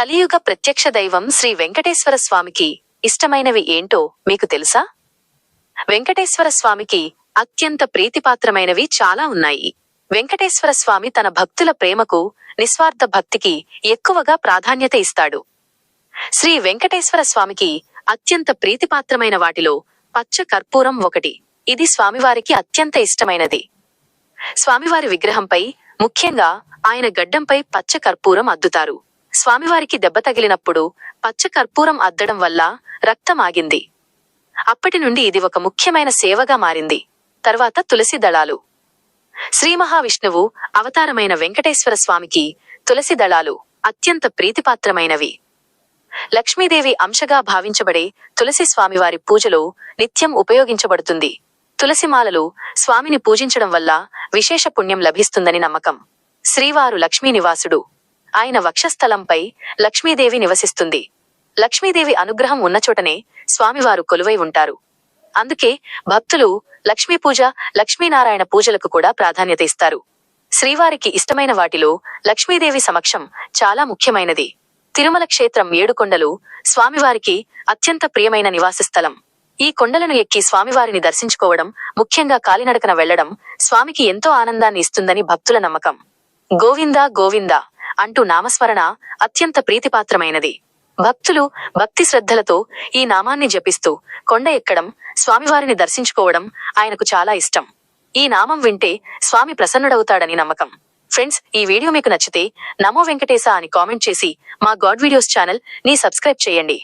కలియుగ ప్రత్యక్ష దైవం శ్రీ వెంకటేశ్వర స్వామికి ఇష్టమైనవి ఏంటో మీకు తెలుసా? వెంకటేశ్వర స్వామికి అత్యంత ప్రీతిపాత్రమైనవి చాలా ఉన్నాయి. వెంకటేశ్వర స్వామి తన భక్తుల ప్రేమకు నిస్వార్థ భక్తికి ఎక్కువగా ప్రాధాన్యత ఇస్తాడు. శ్రీ వెంకటేశ్వర స్వామికి అత్యంత ప్రీతిపాత్రమైన వాటిలో పచ్చ కర్పూరం ఒకటి. ఇది స్వామివారికి అత్యంత ఇష్టమైనది. స్వామివారి విగ్రహంపై ముఖ్యంగా ఆయన గడ్డంపై పచ్చ కర్పూరం అద్దుతారు. స్వామివారికి దెబ్బ తగిలినప్పుడు పచ్చ కర్పూరం అద్దడం వల్ల రక్తం ఆగింది అప్పటి నుండి ఇది ఒక ముఖ్యమైన సేవగా మారింది. తర్వాత తులసి దళాలు. శ్రీ మహావిష్ణువు అవతారమైన వెంకటేశ్వర స్వామికి తులసి దళాలు అత్యంత ప్రీతిపాత్రమైనవి. లక్ష్మీదేవి అంశగా భావించబడే తులసి స్వామివారి పూజలో నిత్యం ఉపయోగించబడుతుంది. తులసిమాలలు స్వామిని పూజించడం వల్ల విశేష పుణ్యం లభిస్తుందని నమ్మకం. శ్రీవారు లక్ష్మీనివాసుడు ఆయన వక్షస్థలంపై లక్ష్మీదేవి నివసిస్తుంది. లక్ష్మీదేవి అనుగ్రహం ఉన్నచోటనే స్వామివారు కొలువై ఉంటారు. అందుకే భక్తులు లక్ష్మీ పూజ లక్ష్మీనారాయణ పూజలకు కూడా ప్రాధాన్యత ఇస్తారు. శ్రీవారికి ఇష్టమైన వాటిలో లక్ష్మీదేవి సమక్షం చాలా ముఖ్యమైనది. తిరుమల క్షేత్రం ఏడుకొండలు స్వామివారికి అత్యంత ప్రియమైన నివాస స్థలం. ఈ కొండలను ఎక్కి స్వామివారిని దర్శించుకోవడం ముఖ్యంగా కాలినడకన వెళ్ళడం స్వామికి ఎంతో ఆనందాన్ని ఇస్తుందని భక్తుల నమ్మకం. గోవిందా గోవిందా అంటూ నామస్మరణ అత్యంత ప్రీతిపాత్రమైనది. భక్తులు భక్తి శ్రద్ధలతో ఈ నామాన్ని జపిస్తూ కొండ ఎక్కడం స్వామివారిని దర్శించుకోవడం ఆయనకు చాలా ఇష్టం. ఈ నామం వింటే స్వామి ప్రసన్నుడవుతాడని నమ్మకం. ఫ్రెండ్స్ ఈ వీడియో మీకు నచ్చితే నమో వెంకటేశ అని కామెంట్ చేసి మా గాడ్ వీడియోస్ ఛానల్ని సబ్స్క్రైబ్ చేయండి.